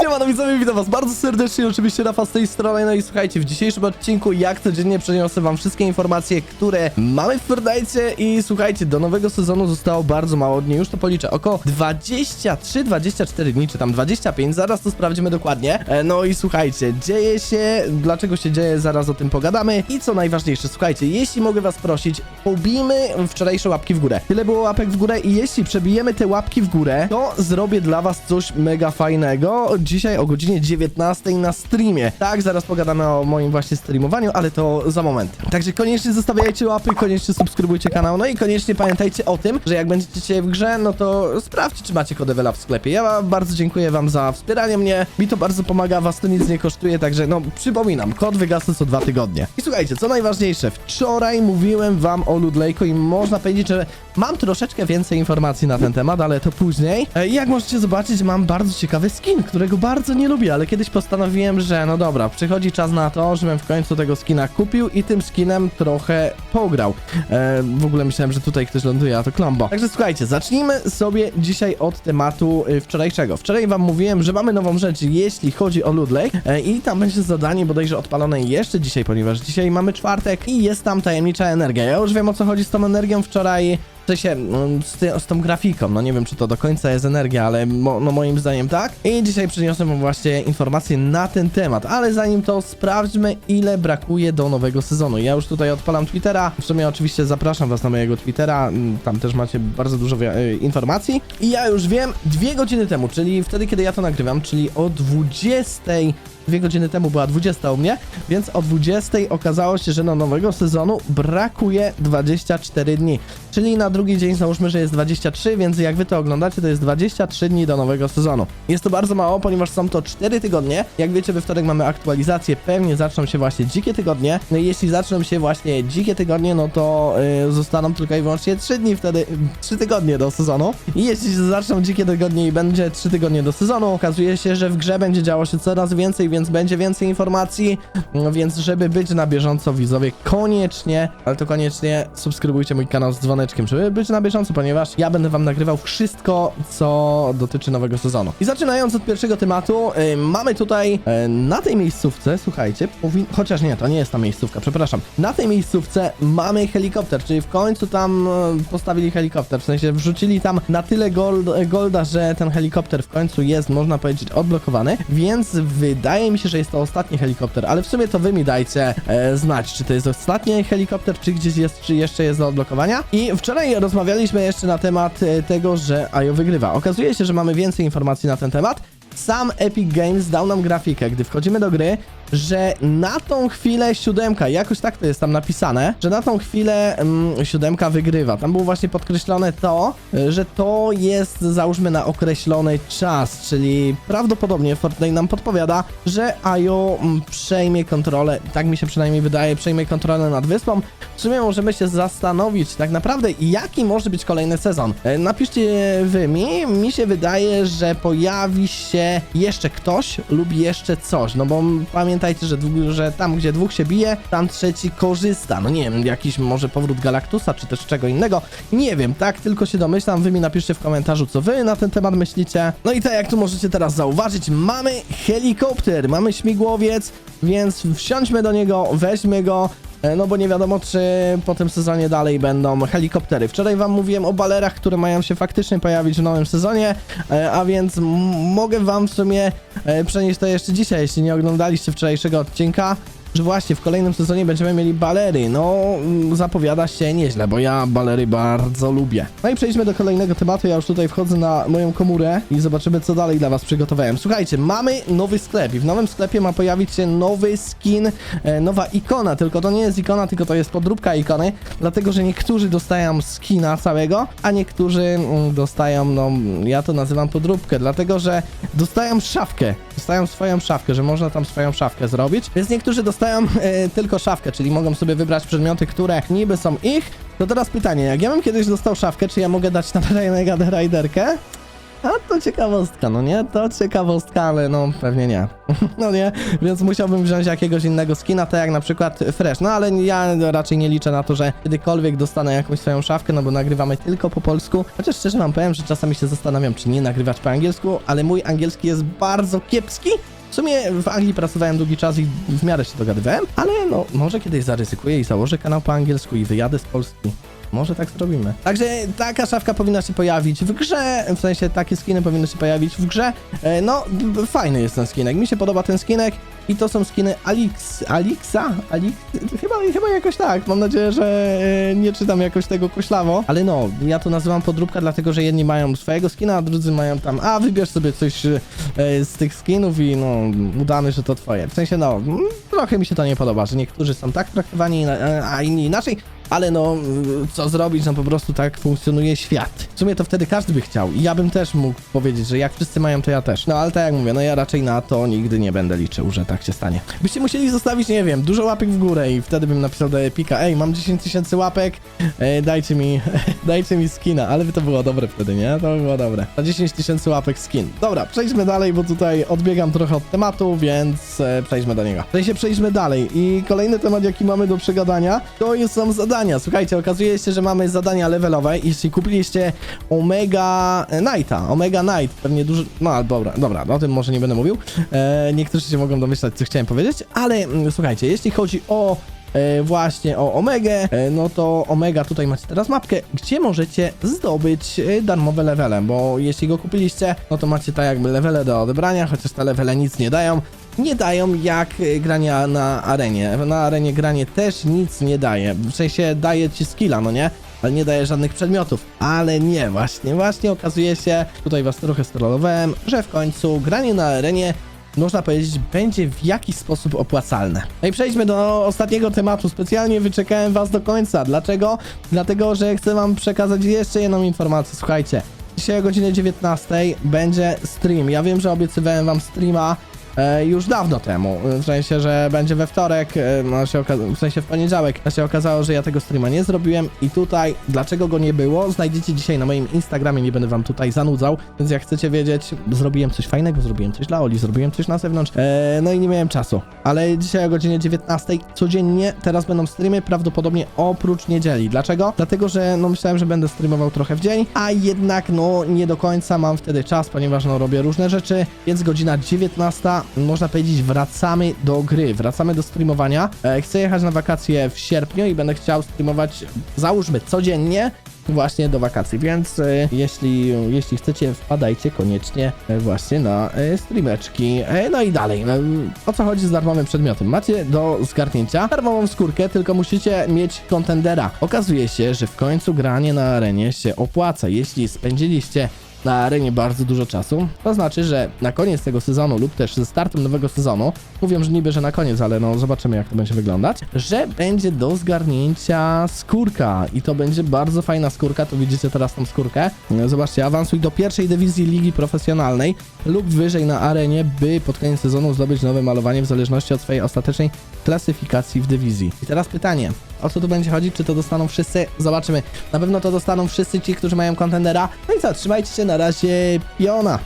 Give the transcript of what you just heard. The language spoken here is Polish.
Siemano widzowie, witam was bardzo serdecznie, oczywiście Rafa z tej strony, no i słuchajcie, w dzisiejszym odcinku jak codziennie przeniosę wam wszystkie informacje, które mamy w Fortnite i słuchajcie, do nowego sezonu zostało bardzo mało dni, już to policzę, około 23-24 dni, czy tam 25, zaraz to sprawdzimy dokładnie, E, no i słuchajcie, dzieje się, dlaczego się dzieje, zaraz o tym pogadamy. I co najważniejsze, słuchajcie, jeśli mogę was prosić, pobijmy wczorajsze łapki w górę, tyle było łapek w górę i jeśli przebijemy te łapki w górę, to zrobię dla was coś mega fajnego, dzisiaj o godzinie 19 na streamie. Tak, zaraz pogadamy o moim właśnie streamowaniu, ale to za moment. Także koniecznie zostawiajcie łapy, koniecznie subskrybujcie kanał, no i koniecznie pamiętajcie o tym, że jak będziecie dzisiaj w grze, no to sprawdźcie, czy macie kod Ewela w sklepie. Ja bardzo dziękuję wam za wspieranie mnie, mi to bardzo pomaga, was to nic nie kosztuje, także no przypominam, kod wygasł co dwa tygodnie. I słuchajcie, co najważniejsze, wczoraj mówiłem wam o Ludlejku i można powiedzieć, że mam troszeczkę więcej informacji na ten temat, ale to później. E, jak możecie zobaczyć, mam bardzo ciekawy skin, którego bardzo nie lubię, ale kiedyś postanowiłem, że no dobra, przychodzi czas na to, żebym w końcu tego skina kupił i tym skinem trochę pograł. E, w ogóle myślałem, że tutaj ktoś ląduje, a to klombo. Także słuchajcie, zacznijmy sobie dzisiaj od tematu y, wczorajszego. Wczoraj wam mówiłem, że mamy nową rzecz, jeśli chodzi o Ludlake e, i tam będzie zadanie bodajże odpalone jeszcze dzisiaj, ponieważ dzisiaj mamy czwartek i jest tam tajemnicza energia. Ja już wiem o co chodzi z tą energią wczoraj. Sensie, no, z, ty, z tą grafiką, no nie wiem czy to do końca jest energia, ale mo, no moim zdaniem tak. I dzisiaj przyniosłem wam właśnie informacje na ten temat, ale zanim to sprawdźmy ile brakuje do nowego sezonu. Ja już tutaj odpalam Twittera, w sumie oczywiście zapraszam was na mojego Twittera, tam też macie bardzo dużo y, informacji. I ja już wiem, dwie godziny temu, czyli wtedy kiedy ja to nagrywam, czyli o 20 dwie godziny temu była 20 u mnie, więc o 20 okazało się, że do nowego sezonu brakuje 24 dni. Czyli na drugi dzień załóżmy, że jest 23, więc jak wy to oglądacie, to jest 23 dni do nowego sezonu. Jest to bardzo mało, ponieważ są to 4 tygodnie. Jak wiecie, we wtorek mamy aktualizację, pewnie zaczną się właśnie dzikie tygodnie. No i jeśli zaczną się właśnie dzikie tygodnie, no to yy, zostaną tylko i wyłącznie 3 dni wtedy, 3 tygodnie do sezonu. I jeśli zaczną dzikie tygodnie i będzie 3 tygodnie do sezonu, okazuje się, że w grze będzie działo się coraz więcej, więc będzie więcej informacji, no więc żeby być na bieżąco widzowie, koniecznie, ale to koniecznie subskrybujcie mój kanał z dzwoneczkiem, żeby być na bieżąco, ponieważ ja będę wam nagrywał wszystko, co dotyczy nowego sezonu. I zaczynając od pierwszego tematu, y, mamy tutaj y, na tej miejscówce, słuchajcie, chociaż nie, to nie jest ta miejscówka, przepraszam. Na tej miejscówce mamy helikopter, czyli w końcu tam y, postawili helikopter, w sensie wrzucili tam na tyle gold, golda, że ten helikopter w końcu jest, można powiedzieć, odblokowany, więc wydaje mi się, że jest to ostatni helikopter, ale w sumie to wy mi dajcie e, znać, czy to jest ostatni helikopter, czy gdzieś jest, czy jeszcze jest do odblokowania. I wczoraj rozmawialiśmy jeszcze na temat e, tego, że Ajo wygrywa. Okazuje się, że mamy więcej informacji na ten temat. Sam Epic Games dał nam grafikę, gdy wchodzimy do gry, że na tą chwilę siódemka, jakoś tak to jest tam napisane, że na tą chwilę mm, siódemka wygrywa. Tam było właśnie podkreślone to, y, że to jest załóżmy na określony czas, czyli prawdopodobnie Fortnite nam podpowiada, że IO mm, przejmie kontrolę, tak mi się przynajmniej wydaje, przejmie kontrolę nad wyspą. W sumie możemy się zastanowić tak naprawdę, jaki może być kolejny sezon. E, Napiszcie wy mi, mi się wydaje, że pojawi się jeszcze ktoś lub jeszcze coś, no bo pamiętajcie, że, że tam gdzie dwóch się bije, tam trzeci korzysta. No nie wiem, jakiś może powrót Galactusa, czy też czego innego. Nie wiem, tak tylko się domyślam, wy mi napiszcie w komentarzu, co wy na ten temat myślicie. No i tak jak tu możecie teraz zauważyć, mamy helikopter, mamy śmigłowiec, więc wsiądźmy do niego, weźmy go, No bo nie wiadomo, czy po tym sezonie dalej będą helikoptery. Wczoraj wam mówiłem o balerach, które mają się faktycznie pojawić w nowym sezonie, e, a więc mogę wam w sumie e, przenieść to jeszcze dzisiaj, jeśli nie oglądaliście wczorajszego odcinka. Że właśnie w kolejnym sezonie będziemy mieli balery. No, zapowiada się nieźle, bo ja balery bardzo lubię. No i przejdźmy do kolejnego tematu. Ja już tutaj wchodzę na moją komórę i zobaczymy, co dalej dla Was przygotowałem. Słuchajcie, mamy nowy sklep i w nowym sklepie ma pojawić się nowy skin, e, nowa ikona. Tylko to nie jest ikona, tylko to jest podróbka ikony, dlatego że niektórzy dostają skina całego, a niektórzy mm, dostają, no, ja to nazywam podróbkę, dlatego że dostają szafkę. Dostają swoją szafkę, że można tam swoją szafkę zrobić. Więc niektórzy dostają e, tylko szafkę, czyli mogą sobie wybrać przedmioty, które niby są ich. To teraz pytanie, jak ja bym kiedyś dostał szafkę, czy ja mogę dać na Raiderkę? A to ciekawostka, no nie? To ciekawostka, ale no pewnie nie. No nie? Więc musiałbym wziąć jakiegoś innego skina, tak jak na przykład Fresh. No ale ja raczej nie liczę na to, że kiedykolwiek dostanę jakąś swoją szafkę, no bo nagrywamy tylko po polsku. Chociaż szczerze wam powiem, że czasami się zastanawiam, czy nie nagrywać po angielsku, ale mój angielski jest bardzo kiepski. W sumie w Anglii pracowałem długi czas i w miarę się dogadywałem, ale no może kiedyś zaryzykuję i założę kanał po angielsku i wyjadę z Polski. Może tak zrobimy. Także taka szafka powinna się pojawić w grze, w sensie takie skiny powinny się pojawić w grze. E, No, fajny jest ten skinek, mi się podoba ten skinek i to są skiny Alix, Alixa? Alix? Chyba, chyba jakoś tak, mam nadzieję, że e, nie czytam jakoś tego koślawo, ale no, ja to nazywam podróbka, dlatego, że jedni mają swojego skina, a drudzy mają tam, a wybierz sobie coś e, z tych skinów i no, udamy, że to twoje. W sensie no, trochę mi się to nie podoba, że niektórzy są tak traktowani, a inni inaczej, ale no, co zrobić, no po prostu tak funkcjonuje świat. W sumie to wtedy każdy by chciał i ja bym też mógł powiedzieć, że jak wszyscy mają, to ja też. No ale tak jak mówię, no ja raczej na to nigdy nie będę liczył, że tak się stanie. Byście musieli zostawić, nie wiem, dużo łapek w górę i wtedy bym napisał do Epika, ej, mam 10 tysięcy łapek, e, dajcie mi, dajcie mi skina, ale by to było dobre wtedy, nie? To by było dobre. Na 10 tysięcy łapek skin. Dobra, przejdźmy dalej, bo tutaj odbiegam trochę od tematu, więc e, przejdźmy do niego. W sensie przejdźmy dalej i kolejny temat, jaki mamy do przegadania, to jest, są zadania. Słuchajcie, okazuje się, że mamy zadania levelowe. Jeśli kupiliście Omega Knighta, Omega Knight, pewnie dużo, no ale dobra, dobra, o tym może nie będę mówił. E, niektórzy się mogą domyślać, co chciałem powiedzieć, ale mm, słuchajcie, jeśli chodzi o e, właśnie o Omegę, e, no to Omega tutaj macie teraz mapkę, gdzie możecie zdobyć e, darmowe levele, bo jeśli go kupiliście, no to macie tak jakby levele do odebrania, chociaż te levele nic nie dają. Nie dają jak e, grania na arenie. Na arenie granie też nic nie daje. W sensie daje ci skilla, no nie? Ale nie daje żadnych przedmiotów. Ale nie, właśnie, właśnie okazuje się, tutaj was trochę strollowałem, że w końcu granie na arenie można powiedzieć, będzie w jakiś sposób opłacalne. No i przejdźmy do ostatniego tematu. Specjalnie wyczekałem was do końca. Dlaczego? Dlatego, że chcę wam przekazać jeszcze jedną informację. Słuchajcie, dzisiaj o godzinie 19 będzie stream. Ja wiem, że obiecywałem wam streama e, już dawno temu. W sensie, że będzie we wtorek, e, no się oka- w sensie w poniedziałek. A się okazało, że ja tego streama nie zrobiłem i tutaj, dlaczego go nie było, znajdziecie dzisiaj na moim Instagramie, nie będę wam tutaj zanudzał, więc jak chcecie wiedzieć, zrobiłem coś fajnego, zrobiłem coś dla Oli, zrobiłem coś na zewnątrz, e, no i nie miałem czasu. Ale dzisiaj o godzinie 19 codziennie teraz będą streamy, prawdopodobnie oprócz niedzieli. Dlaczego? Dlatego, że no myślałem, że będę streamował trochę w dzień, a jednak no nie do końca mam wtedy czas, ponieważ no robię różne rzeczy, więc godzina 19, można powiedzieć wracamy do gry, wracamy do streamowania. E, chcę jechać na wakacje w sierpniu i będę chciał streamować, załóżmy codziennie, właśnie do wakacji, więc e, jeśli, jeśli chcecie, wpadajcie koniecznie e, właśnie na streameczki. No i dalej, o co chodzi z darmowym przedmiotem? Macie do zgarnięcia darmową skórkę, tylko musicie mieć kontendera. Okazuje się, że w końcu granie na arenie się opłaca. Jeśli spędziliście na arenie bardzo dużo czasu, to znaczy, że na koniec tego sezonu lub też ze startem nowego sezonu, mówią, że niby, że na koniec, ale no zobaczymy jak to będzie wyglądać, że będzie do zgarnięcia skórka i to będzie bardzo fajna skórka, to widzicie teraz tą skórkę. Zobaczcie, awansuj do pierwszej dywizji ligi profesjonalnej lub wyżej na arenie, by pod koniec sezonu zdobyć nowe malowanie w zależności od swojej ostatecznej klasyfikacji w dywizji. I teraz pytanie, o co tu będzie chodzić? Czy to dostaną wszyscy? Zobaczymy. Na pewno to dostaną wszyscy ci, którzy mają kontendera. No i co, trzymajcie się na razie, piona.